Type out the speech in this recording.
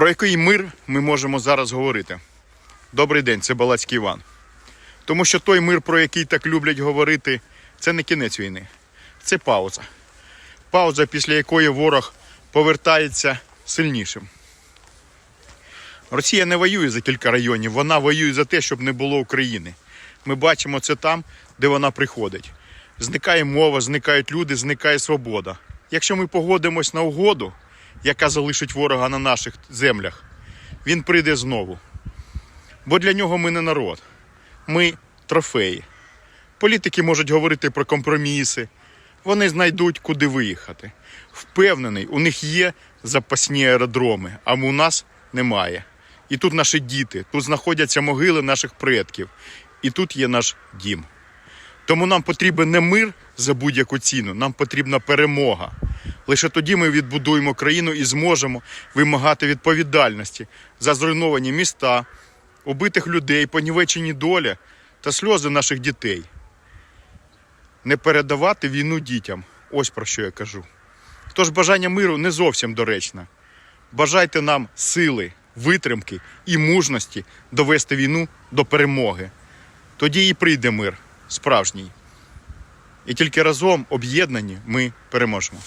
Про який мир ми можемо зараз говорити? Добрий день, це Балацький Іван. Тому що той мир, про який так люблять говорити, це не кінець війни, це пауза. Пауза, після якої ворог повертається сильнішим. Росія не воює за кілька районів, вона воює за те, щоб не було України. Ми бачимо це там, де вона приходить. Зникає мова, зникають люди, зникає свобода. Якщо ми погодимось на угоду, яка залишить ворога на наших землях, він прийде знову. Бо для нього ми не народ, ми трофеї. Політики можуть говорити про компроміси, вони знайдуть, куди виїхати. Впевнений, у них є запасні аеродроми, а у нас немає. І тут наші діти, тут знаходяться могили наших предків, і тут є наш дім. Тому нам потрібен не мир за будь-яку ціну, нам потрібна перемога. Лише тоді ми відбудуємо країну і зможемо вимагати відповідальності за зруйновані міста, убитих людей, понівечені доля та сльози наших дітей. Не передавати війну дітям. Ось про що я кажу. Тож бажання миру не зовсім доречне. Бажайте нам сили, витримки і мужності довести війну до перемоги. Тоді і прийде мир справжній. І тільки разом об'єднані ми переможемо.